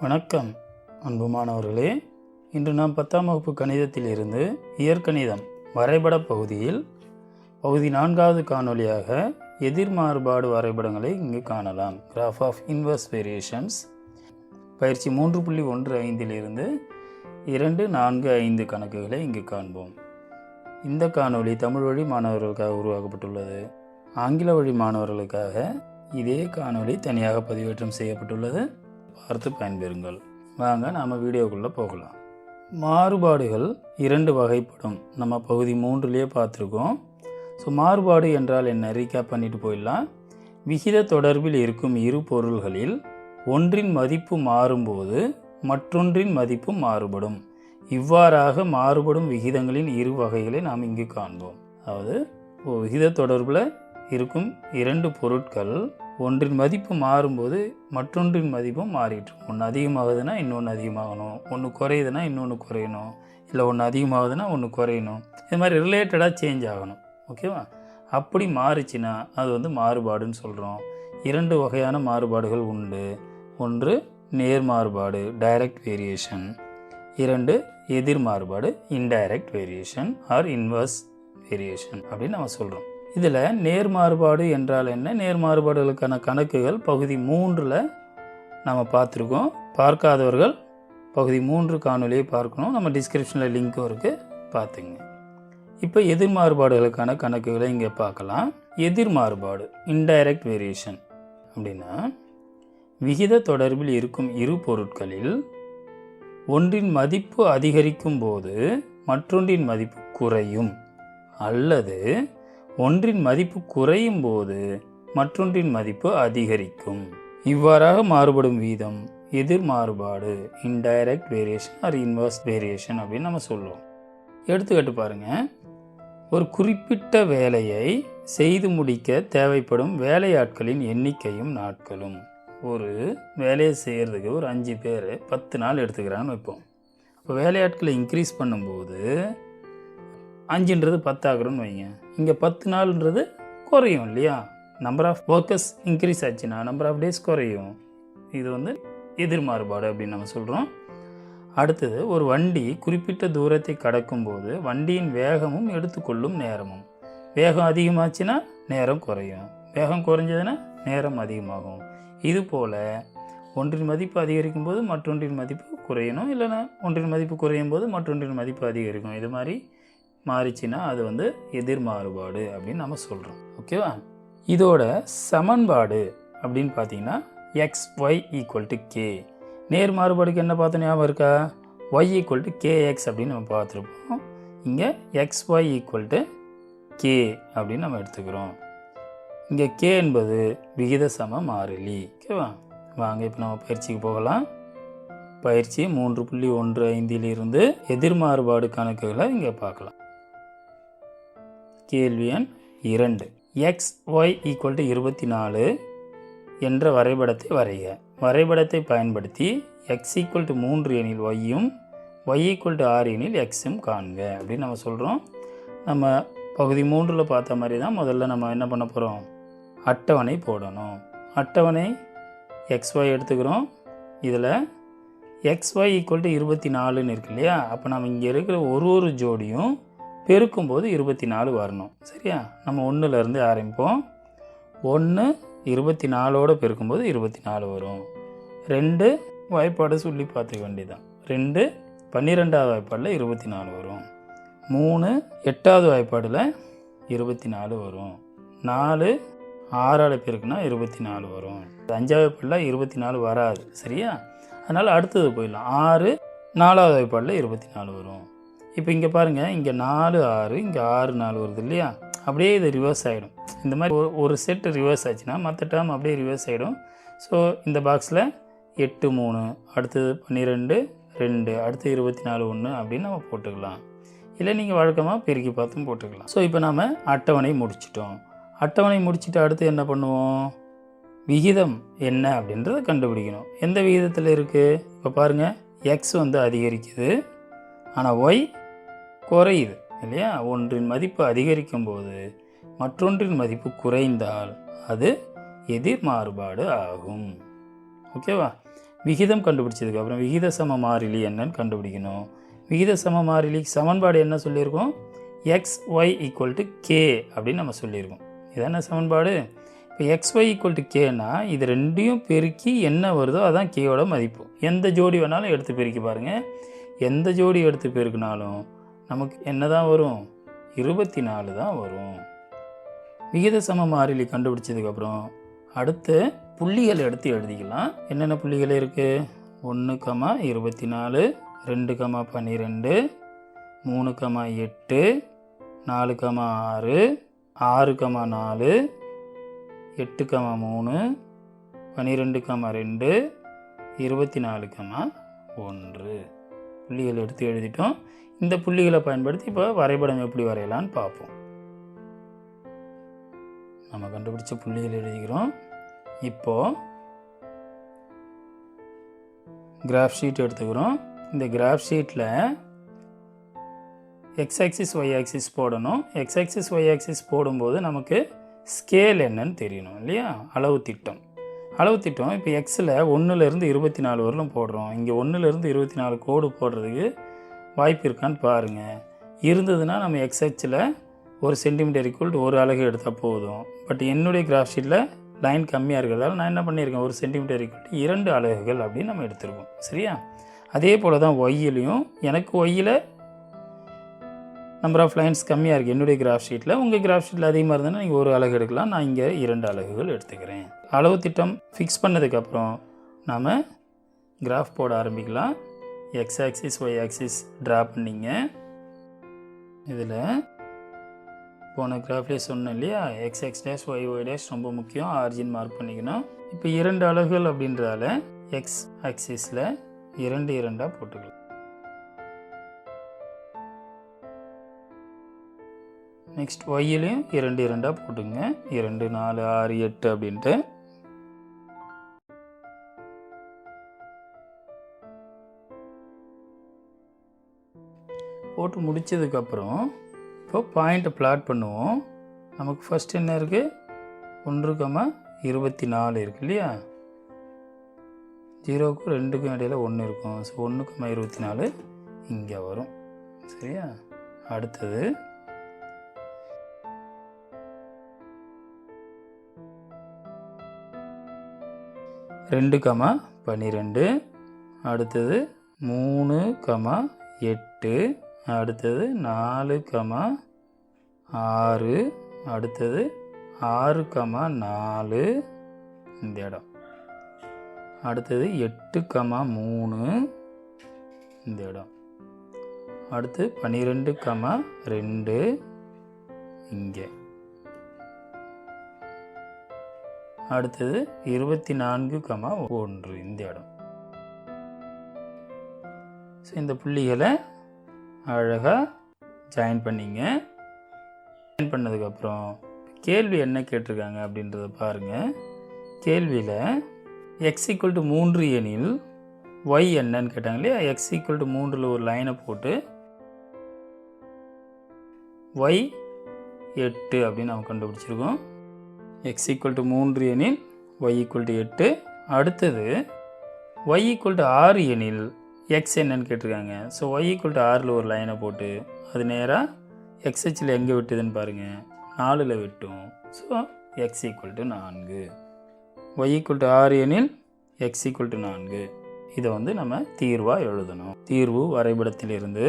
வணக்கம் அன்பு மாணவர்களே இன்று நாம் பத்தாம் வகுப்பு கணிதத்தில் இருந்து இயற்கணிதம் வரைபட பகுதியில் பகுதி நான்காவது காணொளியாக எதிர்மாறுபாடு வரைபடங்களை இங்கு காணலாம். கிராஃப் ஆஃப் இன்வர்ஸ் வேரியேஷன்ஸ் பயிற்சி மூன்று புள்ளி ஒன்று ஐந்திலிருந்து இரண்டு நான்கு ஐந்து கணக்குகளை இங்கு காண்போம். இந்த காணொளி தமிழ் வழி மாணவர்களுக்காக உருவாக்கப்பட்டுள்ளது. ஆங்கில வழி மாணவர்களுக்காக இதே காணொளி தனியாக பதிவேற்றம் செய்யப்பட்டுள்ளது. பார்த்து பயன்பெறுங்கள். வாங்க நாம் வீடியோக்குள்ளே போகலாம். மாறுபாடுகள் இரண்டு வகைப்படும். நம்ம பகுதி மூன்றுலேயே பார்த்துருக்கோம். ஸோ மாறுபாடு என்றால் என்ன? ரீகேப் பண்ணிட்டு போயிடலாம். விகித தொடர்பில் இருக்கும் இரு பொருள்களில் ஒன்றின் மதிப்பு மாறும்போது மற்றொன்றின் மதிப்பு மாறுபடும். இவ்வாறாக மாறுபடும் விகிதங்களின் இரு வகைகளை நாம் இங்கு காண்போம். அதாவது விகித தொடர்பில் இருக்கும் இரண்டு பொருட்கள் ஒன்றின் மதிப்பு மாறும்போது மற்றொன்றின் மதிப்பும் மாறிட்டு ஒன்று அதிகமாகுதுன்னா இன்னொன்று அதிகமாகணும். ஒன்று குறையுதுன்னா இன்னொன்று குறையணும். இல்லை ஒன்று அதிகமாகுதுன்னா ஒன்று குறையணும். இது மாதிரி ரிலேட்டடாக சேஞ்ச் ஆகணும். ஓகேவா அப்படி மாறுச்சுன்னா அது வந்து மாறுபாடுன்னு சொல்கிறோம் இரண்டு வகையான மாறுபாடுகள் உண்டு. ஒன்று நேர் மாறுபாடு டைரக்ட் வேரியேஷன் இரண்டு எதிர் மாறுபாடு indirect variation or inverse variation அப்படின்னு நம்ம சொல்கிறோம் இதில் நேர் மாறுபாடு என்றால் என்ன? நேர் மாறுபாடுகளுக்கான கணக்குகள் பகுதி மூன்றில் நம்ம பார்த்துருக்கோம். பார்க்காதவர்கள் பகுதி மூன்று காணொலியை பார்க்கணும். நம்ம டிஸ்கிரிப்ஷனில் லிங்க்கும் இருக்குது பார்த்துங்க. இப்போ எதிர் மாறுபாடுகளுக்கான கணக்குகளை இங்கே பார்க்கலாம். எதிர் மாறுபாடு இன்டைரக்ட் வேரியேஷன் அப்படின்னா விகித தொடர்பில் இருக்கும் இரு பொருட்களில் ஒன்றின் மதிப்பு அதிகரிக்கும் போது மற்றொன்றின் மதிப்பு குறையும். அல்லது ஒன்றின் மதிப்பு குறையும் போது மற்றொன்றின் மதிப்பு அதிகரிக்கும். இவ்வாறாக மாறுபடும் வீதம் எதிர் மாறுபாடு indirect variation or inverse variation அப்படின்னு நம்ம சொல்லுவோம். எடுத்துக்கிட்டு பாருங்க. ஒரு குறிப்பிட்ட வேலையை செய்து முடிக்க தேவைப்படும் வேலையாட்களின் எண்ணிக்கையும் நாட்களும். ஒரு வேலையை செய்கிறதுக்கு ஒரு அஞ்சு பேர் பத்து நாள் எடுத்துக்கிறான்னு வைப்போம். இப்போ வேலையாட்களை இன்க்ரீஸ் பண்ணும்போது அஞ்சுன்றது பத்தாகிறோன்னு வைங்க. இங்கே பத்து நாள்ன்றது குறையும் இல்லையா? நம்பர் ஆஃப் ஒர்க்கர்ஸ் இன்க்ரீஸ் ஆச்சுன்னா நம்பர் ஆஃப் டேஸ் குறையும். இது வந்து எதிர் மாறுபாடு அப்படின்னு நம்ம சொல்கிறோம் அடுத்தது ஒரு வண்டி குறிப்பிட்ட தூரத்தை கடக்கும்போது வண்டியின் வேகமும் எடுத்துக்கொள்ளும் நேரமும். வேகம் அதிகமாச்சுன்னா நேரம் குறையும். வேகம் குறைஞ்சதுன்னா நேரம் அதிகமாகும். இது போல் ஒன்றின் மதிப்பு அதிகரிக்கும் போது மற்றொன்றின் மதிப்பு குறையணும். இல்லைன்னா ஒன்றின் மதிப்பு குறையும் போது மற்றொன்றின் மதிப்பு அதிகரிக்கும். இது மாதிரி மாறிச்சின்னா அது வந்து எதிர் மாறுபாடு அப்படின்னு நம்ம சொல்கிறோம் ஓகேவா இதோட சமன்பாடு அப்படின்னு பார்த்தீங்கன்னா X Y equal to K நேர் மாறுபாடுக்கு என்ன பார்த்த ஞாபகம் இருக்கா? Y equal to K X அப்படின்னு நம்ம பார்த்துருப்போம். இங்கே X Y equal to K அப்படின்னு நம்ம எடுத்துக்கிறோம். இங்கே கே என்பது விகித சம மாறிலி ஓகேவா வாங்க இப்போ நம்ம பயிற்சிக்கு போகலாம். பயிற்சி மூன்று புள்ளி ஒன்று ஐந்திலிருந்து எதிர் மாறுபாடு கணக்குகளை இங்கே பார்க்கலாம். கேள்வி எண் இரண்டு. எக்ஸ் ஒய் ஈக்குவல் டு இருபத்தி நாலு என்ற வரைபடத்தை வரைக. வரைபடத்தை பயன்படுத்தி எக்ஸ் ஈக்குவல் டு மூன்று எனில் ஒய்யும் ஒய் ஈக்குவல் டு ஆறு எனில் எக்ஸும் காண்க. அப்படின்னு நம்ம சொல்கிறோம் நம்ம பகுதி மூன்றில் பார்த்த மாதிரி தான் முதல்ல நம்ம என்ன பண்ண போகிறோம் அட்டவணை போடணும். அட்டவணை எக்ஸ் ஒய் எடுத்துக்கிறோம். இதில் எக்ஸ் ஒய் ஈக்குவல் டு இருபத்தி நாலுன்னு இருக்கு இல்லையா? அப்போ நம்ம இங்கே இருக்கிற ஒரு ஒரு ஜோடியும் பெருக்கும்போது இருபத்தி நாலு வரணும். சரியா? நம்ம ஒன்றுலேருந்து ஆரம்பிப்போம். ஒன்று இருபத்தி நாலோடு பெருக்கும்போது இருபத்தி நாலு வரும். ரெண்டு வாய்ப்பாடு சொல்லி பார்த்துக்க வேண்டியதான் ரெண்டு பன்னிரெண்டாவது வாய்ப்பாடில் இருபத்தி நாலு வரும். மூணு எட்டாவது வாய்ப்பாடில் இருபத்தி நாலு வரும். நாலு ஆறாவது பெருக்குனா இருபத்தி நாலு வரும். அஞ்சாவது வாய்ப்பாடில் இருபத்தி நாலு வராது. சரியா? அதனால் அடுத்தது போயிடலாம். ஆறு நாலாவது வாய்ப்பாடில் இருபத்தி நாலு வரும். இப்போ இங்கே பாருங்கள் இங்கே நாலு ஆறு இங்கே ஆறு நாலு வருது இல்லையா? அப்படியே இது ரிவர்ஸ் ஆகிடும் இந்த மாதிரி ஒரு ஒரு செட்டு ரிவர்ஸ் ஆச்சுன்னா மற்ற டேர்ம் அப்படியே ரிவர்ஸ் ஆகிடும் ஸோ இந்த பாக்ஸில் எட்டு மூணு அடுத்தது பன்னிரெண்டு ரெண்டு அடுத்து இருபத்தி நாலு ஒன்று அப்படின்னு நம்ம போட்டுக்கலாம். இல்லை நீங்கள் வழக்கமாக பெருக்கி பார்த்தும் போட்டுக்கலாம். ஸோ இப்போ நாம் அட்டவணை முடிச்சிட்டோம். அட்டவணை முடிச்சுட்டு அடுத்து என்ன பண்ணுவோம்? விகிதம் என்ன அப்படின்றத கண்டுபிடிக்கணும். எந்த விகிதத்தில் இருக்குது இப்போ பாருங்கள் எக்ஸ் வந்து அதிகரிக்குது. ஆனால் ஒய் குறையுது இல்லையா? ஒன்றின் மதிப்பு அதிகரிக்கும் போது மற்றொன்றின் மதிப்பு குறைந்தால் அது எதிர் மாறுபாடு ஆகும். ஓகேவா விகிதம் கண்டுபிடிச்சதுக்கு அப்புறம் விகித சம மாறிலி என்னன்னு கண்டுபிடிக்கணும். விகித சம மாறிலி சமன்பாடு என்ன சொல்லியிருக்கோம்? X y equal to k அப்படின்னு நம்ம சொல்லியிருக்கோம். இதான சமன்பாடு? இப்போ எக்ஸ் ஒய் ஈக்குவல் டு கேனா இது ரெண்டையும் பெருக்கி என்ன வருதோ அதான் கேயோட மதிப்பு. எந்த ஜோடி வேணாலும் எடுத்து பெருக்கி பாருங்கள் எந்த ஜோடி எடுத்து பெருக்கினாலும் நமக்கு என்ன தான் வரும்? இருபத்தி நாலு தான் வரும். விகித சம மாறிலி கண்டுபிடிச்சதுக்கப்புறம் அடுத்து புள்ளிகள் எடுத்து எழுதிக்கலாம். என்னென்ன புள்ளிகள் இருக்குது ஒன்று கமா இருபத்தி நாலு ரெண்டு கமா பன்னிரெண்டு மூணு கமா எட்டு நாலு கமா ஆறு ஆறு கமா நாலு எட்டு கமா மூணு பன்னிரெண்டு கமா ரெண்டு இருபத்தி நாலு கமா ஒன்று. புள்ளிகள் எடுத்து எழுதிட்டோம். இந்த புள்ளிகளை பயன்படுத்தி இப்போ வரைபடம் எப்படி வரையலான்னு பார்ப்போம். நம்ம கண்டுபிடிச்ச புள்ளிகள் எழுதிக்கிறோம் இப்போது கிராஃப் ஷீட் எடுத்துக்கிறோம். இந்த கிராஃப் ஷீட்டில் எக்ஸ் ஆக்சிஸ் ஒய் ஆக்சிஸ் போடணும். எக்ஸ் ஆக்சிஸ் ஒய் ஆக்சிஸ் போடும்போது நமக்கு ஸ்கேல் என்னன்னு தெரியணும் இல்லையா? அளவு திட்டம். அளவு திட்டம் இப்போ எக்ஸில் ஒன்றுலேருந்து இருபத்தி நாலு வரலும் போடுறோம். இங்கே ஒன்றுலேருந்து இருபத்தி நாலு கோடு போடுறதுக்கு வாய்ப்பு இருக்கான்னு பாருங்கள் இருந்ததுன்னா நம்ம எக்ஸ்ஹெச்சில் ஒரு சென்டிமீட்டர் ஈக்குவல் ஒரு அலகு எடுத்தால் போதும். பட் என்னுடைய கிராஃப் ஷீட்டில் லைன் கம்மியாக இருக்கிறதால நான் என்ன பண்ணியிருக்கேன்? ஒரு சென்டிமீட்டர் ஈக்குவல் இரண்டு அலகுகள் அப்படின்னு நம்ம எடுத்துருக்கோம். சரியா? அதே போல் தான் ஒய்யிலையும் எனக்கு ஒய்யில் நம்பர் ஆஃப் லைன்ஸ் கம்மியாக இருக்குது என்னுடைய கிராஃப் ஷீட்டில் உங்கள் கிராஃப் ஷீட்டில் அதிகமாக இருந்தால் நீங்கள் ஒரு அலகு எடுக்கலாம். நான் இங்கே இரண்டு அலகுகள் எடுத்துக்கிறேன். அளவு திட்டம் ஃபிக்ஸ் பண்ணதுக்கப்புறம் நாம் கிராஃப் போட ஆரம்பிக்கலாம். X axis Y axis draw பண்ணிங்க. இதில் போன கிராஃப்லேயே சொன்னேன் இல்லையா? X X dash Y Y dash ரொம்ப முக்கியம். ஆர்ஜின் மார்க் பண்ணிக்கணும் இப்போ இரண்டு அலகுகள் அப்படின்றால எக்ஸ் ஆக்சிஸில் இரண்டு இரண்டாக போட்டுக்கலாம். நெக்ஸ்ட் ஒய்யிலையும் இரண்டு இரண்டாக போட்டுங்க. இரண்டு நாலு ஆறு எட்டு அப்படின்ட்டு. போட்டு முடிச்சதுக்கப்புறம் இப்போது பாயிண்ட்டை பிளாட் பண்ணுவோம். நமக்கு ஃபஸ்ட் என்ன இருக்குது ஒன்று கமா இருபத்தி நாலு இருக்கு இல்லையா? ஜீரோவுக்கும் ரெண்டுக்கும் இடையில ஒன்று இருக்கும். ஸோ ஒன்று இருபத்தி நாலு இங்கே வரும். சரியா? அடுத்தது. ரெண்டு கமா பன்னிரெண்டு அடுத்தது மூணு கமா எட்டு. அடுத்தது நாலு கமா ஆறு. அடுத்தது ஆறு கமா நாலு. இந்த இடம். அடுத்தது எட்டு கமா மூணு. இந்த இடம். அடுத்து பன்னிரெண்டு கமா ரெண்டு. இங்கே. அடுத்தது இருபத்தி நான்கு கமா ஒன்று. இந்த இடம். ஸோ இந்த புள்ளிகளை அழகாக ஜாயின் பண்ணிங்க. ஜாயின் பண்ணதுக்கப்புறம் கேள்வி என்ன கேட்டிருக்காங்க அப்படின்றத பாருங்கள் கேள்வியில் எக்ஸ் ஈக்குவல் டு மூன்று எனில் ஒய் என்னன்னு கேட்டாங்க இல்லையா? எக்ஸ் ஈக்குவல் டு மூன்றில் ஒரு லைனை போட்டு ஒய் எட்டு அப்படின்னு நம்ம கண்டுபிடிச்சிருக்கோம். எக்ஸ் ஈக்குவல் டு மூன்று எனில் ஒய் ஈக்குவல் டு எட்டு. அடுத்தது ஒய் ஈக்குவல் டு ஆறு எனில் எக்ஸ் என்னன்னு கேட்டிருக்காங்க. ஸோ ஒய் ஈக்குவல் டு ஆறில் ஒரு லைனை போட்டு அது நேராக எக்ஸ்ஹெச்சில் எங்கே விட்டுதுன்னு பாருங்கள் நாலில் விட்டும். ஸோ எக்ஸ் ஈக்குவல் டு நான்கு. ஒய் ஈக்குவல் டு ஆறு எனில் எக்ஸ் ஈக்குவல் டு நான்கு. இதை வந்து நம்ம தீர்வாக எழுதணும். தீர்வு வரைபடத்திலிருந்து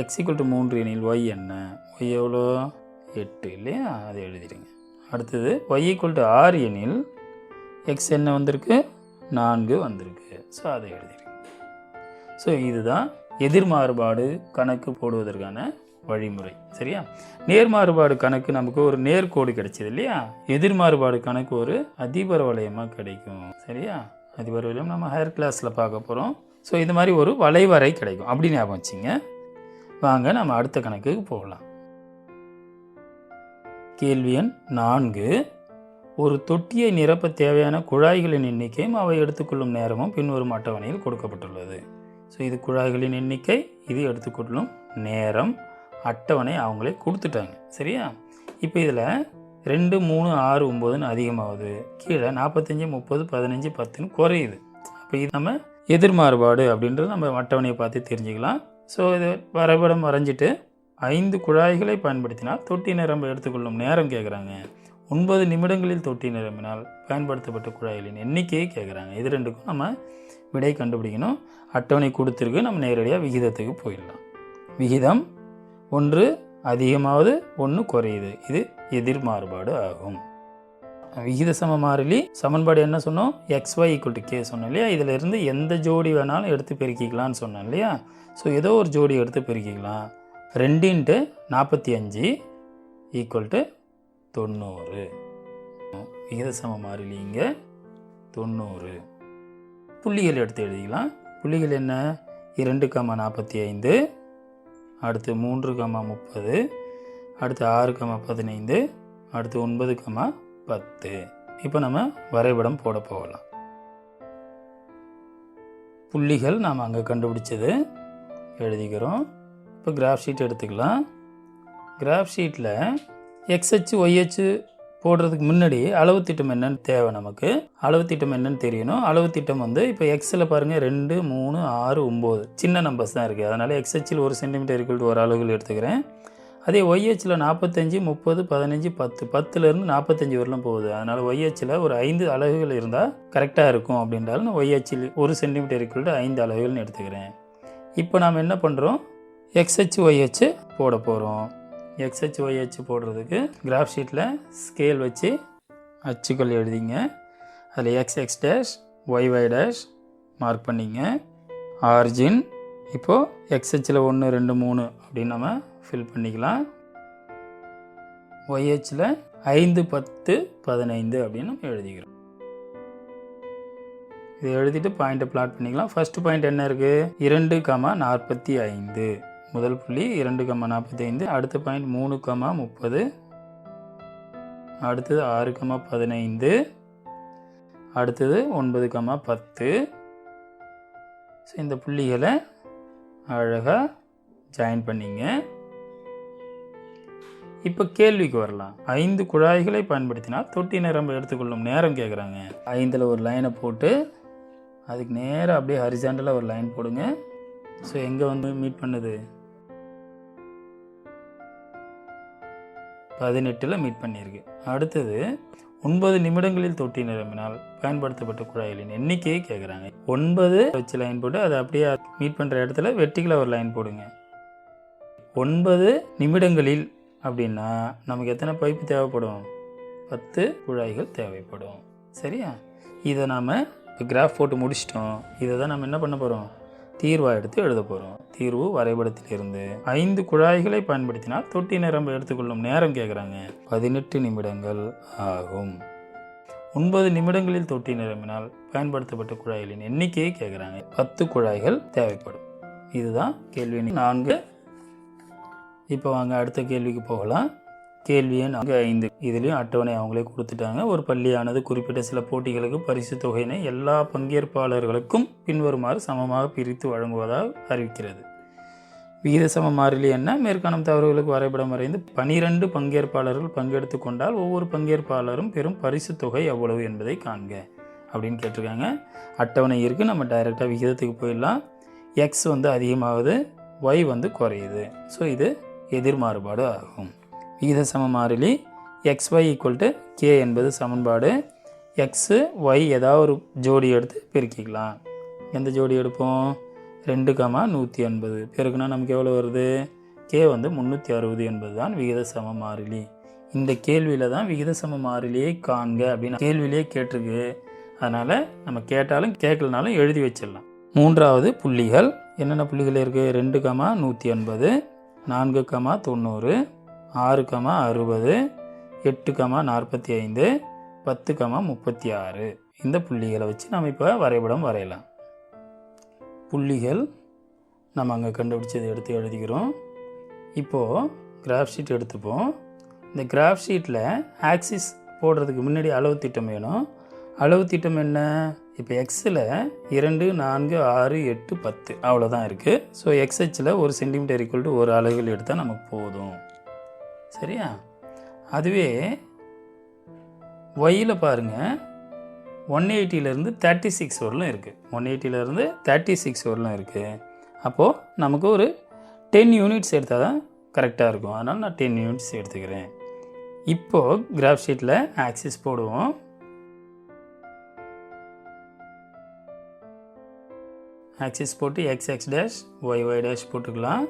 எக்ஸ் ஈக்குவல் டு மூன்று எனில் ஒய் என்ன? ஒய் எவ்வளோ? எட்டு இல்லையா? அதை எழுதிடுங்க. அடுத்தது ஒய் ஈக்குவல் டு ஆறு எனில் எக்ஸ் என்ன வந்திருக்கு? நான்கு வந்திருக்கு. ஸோ அதை எழுதிடுங்க. ஸோ இதுதான் எதிர்மாறுபாடு கணக்கு போடுவதற்கான வழிமுறை. சரியா? நேர்மாறுபாடு கணக்கு நமக்கு ஒரு நேர்கோடு கிடைச்சது இல்லையா? எதிர்மாறுபாடு கணக்கு ஒரு அதிபர வளையமாக கிடைக்கும். சரியா? அதிபர வளையம் நம்ம ஹையர் கிளாஸில் பார்க்க போகிறோம் ஸோ இது மாதிரி ஒரு வளைவரை கிடைக்கும். அப்படி ஞாபகம் வச்சுங்க. வாங்க நம்ம அடுத்த கணக்குக்கு போகலாம். கேள்வி எண் நான்கு. ஒரு தொட்டியை நிரப்ப தேவையான குழாய்களின் எண்ணிக்கையும் அவை எடுத்துக்கொள்ளும் நேரமும் பின்வரும் அட்டவணையில் கொடுக்கப்பட்டுள்ளது. ஸோ இது குழாய்களின் எண்ணிக்கை. இது எடுத்துக்கொள்ளும் நேரம். அட்டவணை அவங்களே கொடுத்துட்டாங்க. சரியா? இப்போ இதில் ரெண்டு மூணு ஆறு ஒம்போதுன்னு அதிகமாகுது. கீழே நாற்பத்தஞ்சு முப்பது பதினஞ்சு பத்துன்னு குறையுது. அப்போ இது நம்ம எதிர்மாறுபாடு அப்படின்றது நம்ம அட்டவணையை பார்த்து தெரிஞ்சுக்கலாம். ஸோ இது வரைபடம் வரைஞ்சிட்டு ஐந்து குழாய்களை பயன்படுத்தினால் தொட்டி நிரம்ப எடுத்துக்கொள்ளும் நேரம் கேட்குறாங்க. ஒன்பது நிமிடங்களில் தொட்டி நிரம்பினால் பயன்படுத்தப்பட்ட குழாய்களின் எண்ணிக்கையை கேட்குறாங்க. இது ரெண்டுக்கும் நம்ம விடை கண்டுபிடிக்கணும். அட்டவணை கொடுத்துருக்கு நம்ம நேரடியாக விகிதத்துக்கு போயிடலாம். விகிதம் ஒன்று அதிகமாவது ஒன்று குறையுது. இது எதிர் மாறுபாடு ஆகும். விகித சம மாறிலி சமன்பாடு என்ன சொன்னோம்? X Y equal to K சொன்னோம் இல்லையா? இதிலிருந்து எந்த ஜோடி வேணாலும் எடுத்து பெருக்கிக்கலாம்னு சொன்னோம் இல்லையா? ஸோ ஏதோ ஒரு ஜோடி எடுத்து பெருக்கிக்கலாம். ரெண்டு இன்ட்டு நாற்பத்தி அஞ்சு ஈக்குவல் டு தொண்ணூறு. விகித சம மாறிலி இங்கே தொண்ணூறு. புள்ளிகள் எடுத்து எழுதிக்கலாம். புள்ளிகள் என்ன? இரண்டு கமா நாற்பத்தி ஐந்து அடுத்து மூன்று கமா முப்பது அடுத்து ஆறு கமா பதினைந்து அடுத்து ஒன்பது கமா பத்து. இப்போ நம்ம வரைபடம் போட போகலாம். புள்ளிகள் நாம் அங்கே கண்டுபிடிச்சது எழுதிக்கிறோம். இப்போ கிராஃப் ஷீட் எடுத்துக்கலாம். கிராஃப் ஷீட்டில் எக்ஸ்ஹெச் ஒய்ஹெச் போடுறதுக்கு முன்னாடி அளவு திட்டம் என்னன்னு தேவை நமக்கு. அளவு திட்டம் என்னன்னு தெரியணும். அளவு திட்டம் வந்து இப்போ எக்ஸில் பாருங்கள் ரெண்டு மூணு ஆறு ஒம்பது. சின்ன நம்பர்ஸ் தான் இருக்குது அதனால் எக்ஸ்ஹெச்சில் ஒரு சென்டிமீட்டர் இருக்குல்ட்டு ஒரு அளவுகள் எடுத்துக்கிறேன். அதே ஒய்ஹெச்சில் நாற்பத்தஞ்சு முப்பது பதினஞ்சு பத்து. பத்துலேருந்து நாற்பத்தஞ்சு வரலாம் போகுது. அதனால் ஒய்ஹெச்சில் ஒரு ஐந்து அலகுகள் இருந்தால் கரெக்டாக இருக்கும் அப்படின்றாலும் நான் ஒய்ஹெச்சில் ஒரு சென்டிமீட்டர் இருக்குல்ட்டு ஐந்து அலகுகள்னு எடுத்துக்கிறேன். இப்போ நாம் என்ன பண்ணுறோம் எக்ஸ்ஹெச் ஒய்ஹெச் போட போகிறோம் எக்ஸ்ஹெச் ஒய்ஹெச் போடுறதுக்கு கிராஃப் ஷீட்டில் ஸ்கேல் வச்சு அச்சுக்கள் எழுதிங்க. அதில் X X dash Y Y dash mark பண்ணிங்க. ஆர்ஜின் இப்போது எக்ஸ்ஹெச்சில் ஒன்று ரெண்டு மூணு அப்படின்னு நம்ம ஃபில் பண்ணிக்கலாம். ஒய்ஹெச்சில் ஐந்து பத்து பதினைந்து அப்படின்னு நம்ம எழுதிக்கிறோம். இதை எழுதிட்டு பாயிண்ட்டை பிளாட் பண்ணிக்கலாம். ஃபஸ்ட்டு பாயிண்ட் என்ன இருக்குது இரண்டு கமா நாற்பத்தி ஐந்து. முதல் புள்ளி இரண்டு கமா நாற்பத்தைந்து அடுத்த பாயிண்ட் மூணு கமா முப்பது அடுத்தது ஆறு கமா பதினைந்து அடுத்தது ஒன்பது கமா பத்து. ஸோ இந்த புள்ளிகளை அழகாக ஜாயின் பண்ணிங்க. இப்போ கேள்விக்கு வரலாம். ஐந்து குழாய்களை பயன்படுத்தினால் தொட்டி நிரம்ப எடுத்துக்கொள்ளும் நேரம் கேட்குறாங்க ஐந்தில் ஒரு லைனை போட்டு அதுக்கு நேராக அப்படியே ஹரிசாண்டலாக ஒரு லைன் போடுங்க. ஸோ எங்கே வந்து மீட் பண்ணுது? பதினெட்டில் மீட் பண்ணியிருக்கு. அடுத்தது ஒன்பது நிமிடங்களில் தொட்டி நிரம்பினால் பயன்படுத்தப்பட்ட குழாய்களின் எண்ணிக்கையை கேட்குறாங்க ஒன்பது வச்சு லைன் போட்டு அதை அப்படியே மீட் பண்ணுற இடத்துல வெட்டிக்கில் ஒரு லைன் போடுங்க. ஒன்பது நிமிடங்களில் அப்படின்னா நமக்கு எத்தனை பைப்பு தேவைப்படும்? பத்து குழாய்கள் தேவைப்படும். சரியா? இதை நாம் இப்போ கிராஃப் போட்டு முடிச்சிட்டோம். இதை தான் நம்ம என்ன பண்ண போகிறோம் தீர்வாக எடுத்து எழுத போகிறோம் தீர்வு வரைபடத்திலிருந்து ஐந்து குழாய்களை பயன்படுத்தினால் தொட்டி நிரம்ப எடுத்துக்கொள்ளும் நேரம் கேட்குறாங்க பதினெட்டு நிமிடங்கள் ஆகும். ஒன்பது நிமிடங்களில் தொட்டி நிரம்பினால் பயன்படுத்தப்பட்ட குழாய்களின் எண்ணிக்கையை கேட்குறாங்க பத்து குழாய்கள் தேவைப்படும். இதுதான் கேள்வி நான்கு. இப்போ வாங்க அடுத்த கேள்விக்கு போகலாம். கேள்வி எண் ஐந்து. இதுலேயும் அட்டவணை அவங்களே கொடுத்துட்டாங்க. ஒரு பள்ளியானது குறிப்பிட்ட சில போட்டிகளுக்கு பரிசு தொகையினை எல்லா பங்கேற்பாளர்களுக்கும் பின்வருமாறு சமமாக பிரித்து வழங்குவதாக அறிவிக்கிறது. விகித சம மாறிலி என்ன? மேற்காணும் தவறுகளுக்கு வரைபடம் வரைந்து பனிரெண்டு பங்கேற்பாளர்கள் பங்கெடுத்து கொண்டால் ஒவ்வொரு பங்கேற்பாளரும் பெறும் பரிசு தொகை எவ்வளவு என்பதை காண்க. அப்படின்னு கேட்டிருக்காங்க. அட்டவணை இருக்குது நம்ம டைரெக்டாக விகிதத்துக்கு போயிடலாம். எக்ஸ் வந்து அதிகமாகுது. ஒய் வந்து குறையுது. ஸோ இது எதிர்மாறுபாடு ஆகும். விகித சம மாறிலி X Y equal to K என்பது சமன்பாடு. எக்ஸு ஒய் ஏதாவது ஒரு ஜோடி எடுத்து பெருக்கிக்கலாம். எந்த ஜோடி எடுப்போம்? ரெண்டு கமா நூற்றி எண்பது பெருக்குனா நமக்கு எவ்வளோ வருது? கே வந்து முந்நூற்றி அறுபது என்பது தான் விகித சம மாறிலி இந்த கேள்வியில் தான் விகித சம மாறிலியை காண்க அப்படின்னு கேள்வியிலேயே கேட்டிருக்கு. அதனால் நம்ம கேட்டாலும் கேட்கலனாலும் எழுதி வச்சிடலாம். மூன்றாவது புள்ளிகள். என்னென்ன புள்ளிகள் இருக்குது ரெண்டு கமா நூற்றி எண்பது நான்கு கமா தொண்ணூறு ஆறு கமா அறுபது எட்டு கமா நாற்பத்தி ஐந்து பத்து கமா முப்பத்தி ஆறு. இந்த புள்ளிகளை வச்சு நம்ம இப்போ வரைபடம் வரையலாம். புள்ளிகள் நம்ம அங்கே கண்டுபிடிச்சதை எடுத்து எழுதிக்கிறோம். இப்போது கிராஃப் ஷீட் எடுத்துப்போம். இந்த கிராஃப் ஷீட்டில் ஆக்சிஸ் போடுறதுக்கு முன்னாடி அளவு திட்டம் வேணும். அளவு திட்டம் என்ன? இப்போ எக்ஸில் இரண்டு நான்கு ஆறு எட்டு பத்து. அவ்வளோதான் இருக்குது ஸோ எக்ஸ்ஹெச்சில் ஒரு சென்டிமீட்டர் ஈக்குவல் டு ஒரு அலகுகள் எடுத்தால் நமக்கு போதும். சரியா? அதுவே ஒய்யில் பாருங்கள் ஒன் எயிட்டியிலேருந்து தேர்ட்டி சிக்ஸ் வரலும் இருக்குது ஒன் எயிட்டிலேருந்து தேர்ட்டி சிக்ஸ் வரலும் இருக்குது அப்போது நமக்கு ஒரு டென் யூனிட்ஸ் எடுத்தால் தான் கரெக்டாக இருக்கும். அதனால் நான் டென் யூனிட்ஸ் எடுத்துக்கிறேன். இப்போது கிராஃப் ஷீட்டில் ஆக்சிஸ் போடுவோம். ஆக்சிஸ் போட்டு X X dash Y Y dash போட்டுக்கலாம்.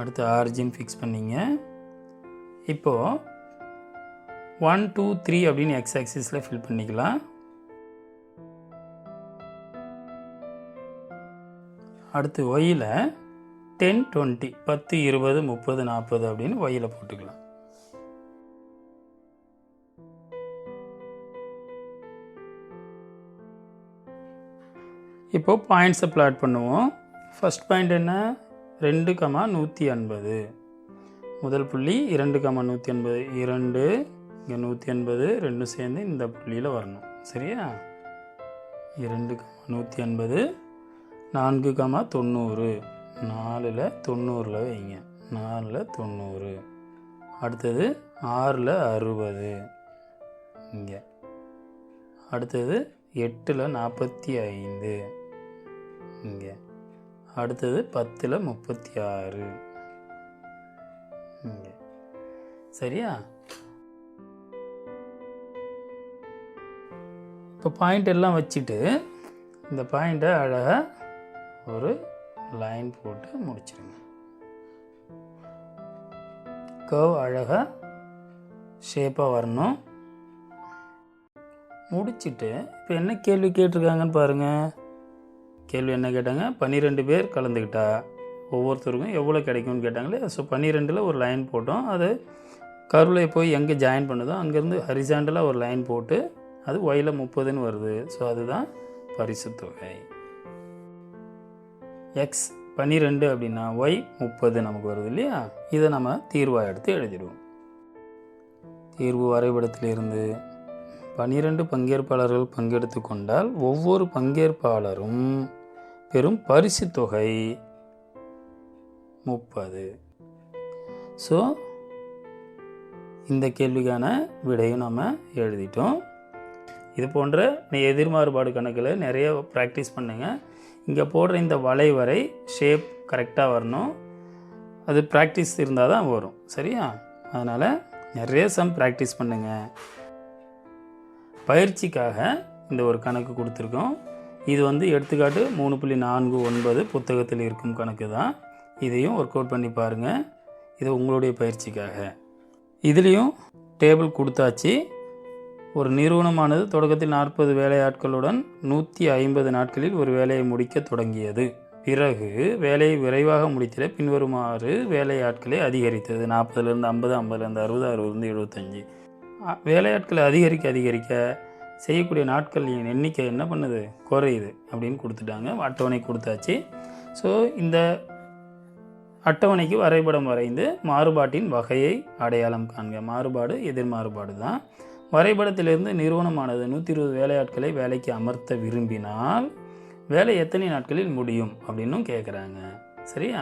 அடுத்து ஆரிஜின் ஃபிக்ஸ் பண்ணிங்க. இப்போது ஒன் டூ த்ரீ அப்படின்னு எக்ஸ் ஆக்சிஸில் ஃபில் பண்ணிக்கலாம். அடுத்து ஒயில் டென் டுவெண்ட்டி பத்து இருபது முப்பது நாற்பது அப்படின்னு ஒயில் போட்டுக்கலாம். இப்போது பாயிண்ட்ஸை பிளாட் பண்ணுவோம். ஃபஸ்ட் பாயிண்ட் என்ன? ரெண்டு கமா நூற்றி ஐம்பது முதல் புள்ளி இரண்டு கமா நூற்றி எண்பது இரண்டு இங்கே நூற்றி எண்பது ரெண்டும் சேர்ந்து இந்த புள்ளியில் வரணும். சரியா? இரண்டு கமா நூற்றி எண்பது நான்கு கமா தொண்ணூறு. நாலில் தொண்ணூறில் வைங்க. நாலில் தொண்ணூறு. அடுத்தது ஆறில் அறுபது. இங்கே. அடுத்தது எட்டில் நாற்பத்தி ஐந்து. இங்கே. அடுத்தது பத்தில் முப்பத்தி ஆறு. இங்கே. சரியா? இப்போ பாயிண்ட் எல்லாம் வச்சுட்டு இந்த பாயிண்ட்டை அழகாக ஒரு லைன் போட்டு முடிச்சிருங்க. கவ் அழகாக ஷேப்பாக வரணும். முடிச்சுட்டு இப்போ என்ன கேள்வி கேட்டிருக்காங்கன்னு பாருங்கள் கேள்வி என்ன கேட்டாங்க? பன்னிரெண்டு பேர் கலந்துக்கிட்டா. ஒவ்வொருத்தருக்கும் எவ்வளோ கிடைக்கும்னு கேட்டாங்களே ஸோ பன்னிரெண்டில் ஒரு லைன் போட்டோம். அது கருவில் போய் எங்கே ஜாயின் பண்ணுதோ அங்கேருந்து ஹரிசாண்டலாக ஒரு லைன் போட்டு அது ஒயில் முப்பதுன்னு வருது. ஸோ அதுதான் பரிசு தொகை. எக்ஸ் பன்னிரெண்டு அப்படின்னா ஒய் முப்பது நமக்கு வருது இல்லையா? இதை நம்ம தீர்வாக எடுத்து எழுதிடுவோம். தீர்வு வரைபடத்திலிருந்து பன்னிரெண்டு பங்கேற்பாளர்கள் பங்கெடுத்து கொண்டால் ஒவ்வொரு பங்கேற்பாளரும் பெரும் பரிசு தொகை. முப்பது. ஸோ இந்த கேள்விக்கான விடையும் நம்ம எழுதிட்டோம். இது போன்ற நீ எதிர்மாறுபாடு கணக்கில் நிறைய ப்ராக்டிஸ் பண்ணுங்கள் இங்கே போடுற இந்த வளைவரை ஷேப் கரெக்டாக வரணும். அது ப்ராக்டிஸ் இருந்தால் தான் வரும். சரியா? அதனால் நிறைய சம் ப்ராக்டிஸ் பண்ணுங்கள் பயிற்சிக்காக இந்த ஒரு கணக்கு கொடுத்துருக்கோம். இது வந்து எடுத்துக்காட்டு மூணு புள்ளி நான்கு ஒன்பது புத்தகத்தில் இருக்கும் கணக்கு தான். இதையும் ஒர்க் அவுட் பண்ணி பாருங்கள் இது உங்களுடைய பயிற்சிக்காக. இதுலேயும் டேபிள் கொடுத்தாச்சு. ஒரு நிறுவனமானது தொடக்கத்தில் நாற்பது வேலையாட்களுடன் நூற்றி ஐம்பது நாட்களில் ஒரு வேலையை முடிக்க தொடங்கியது. பிறகு வேலையை விரைவாக முடித்திட பின்வருமாறு வேலையாட்களை அதிகரித்தது. நாற்பதுலேருந்து ஐம்பது ஐம்பதுலேருந்து அறுபது அறுபதுலேருந்து எழுபத்தஞ்சி. வேலையாட்களை அதிகரிக்க அதிகரிக்க செய்யக்கூடிய நாட்களின் எண்ணிக்கை என்ன பண்ணுது? குறையுது அப்படின்னு கொடுத்துட்டாங்க. அட்டவணை கொடுத்தாச்சு. ஸோ இந்த அட்டவணைக்கு வரைபடம் வரைந்து மாறுபாட்டின் வகையை அடையாளம் காண்க. மாறுபாடு எதிர் மாறுபாடு தான். வரைபடத்திலிருந்து நிறுவனமானது நூற்றி இருபது வேலையாட்களை வேலைக்கு அமர்த்த விரும்பினால் வேலை எத்தனை நாட்களில் முடியும் அப்படின்னும் கேட்குறாங்க சரியா?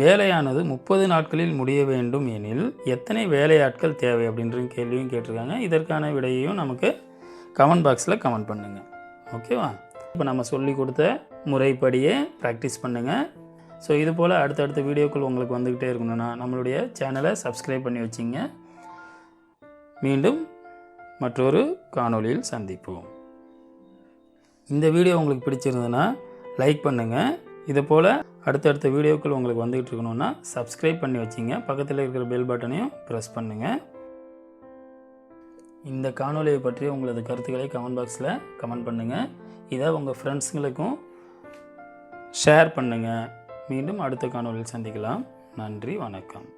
வேலையானது முப்பது நாட்களில் முடிய வேண்டும் எனில் எத்தனை வேலையாட்கள் தேவை அப்படின்ற கேள்வியும் கேட்டிருக்காங்க. இதற்கான விடையையும் நமக்கு கமெண்ட் பாக்ஸில் கமெண்ட் பண்ணுங்கள் ஓகேவா இப்போ நம்ம சொல்லி கொடுத்த முறைப்படியே ப்ராக்டிஸ் பண்ணுங்கள் ஸோ இது போல் அடுத்தடுத்த வீடியோக்கள் உங்களுக்கு வந்துக்கிட்டே இருக்கணும்னா நம்மளுடைய சேனலை சப்ஸ்கிரைப் பண்ணி வச்சிங்க. மீண்டும் மற்றொரு காணொளியில் சந்திப்போம். இந்த வீடியோ உங்களுக்கு பிடிச்சிருந்ததுன்னா லைக் பண்ணுங்கள் இது போல் அடுத்தடுத்த வீடியோக்கள் உங்களுக்கு வந்துகிட்டு இருக்கணும்னா சப்ஸ்கிரைப் பண்ணி வச்சிங்க. பக்கத்தில் இருக்கிற பெல் பட்டனையும் ப்ரெஸ் பண்ணுங்கள் இந்த காணொலியை பற்றி உங்களது கருத்துக்களை கமெண்ட் பாக்ஸில் கமெண்ட் பண்ணுங்கள் இதை உங்கள் ஃப்ரெண்ட்ஸுங்களுக்கும் ஷேர் பண்ணுங்கள் மீண்டும் அடுத்த காணொலியில் சந்திக்கலாம். நன்றி வணக்கம்.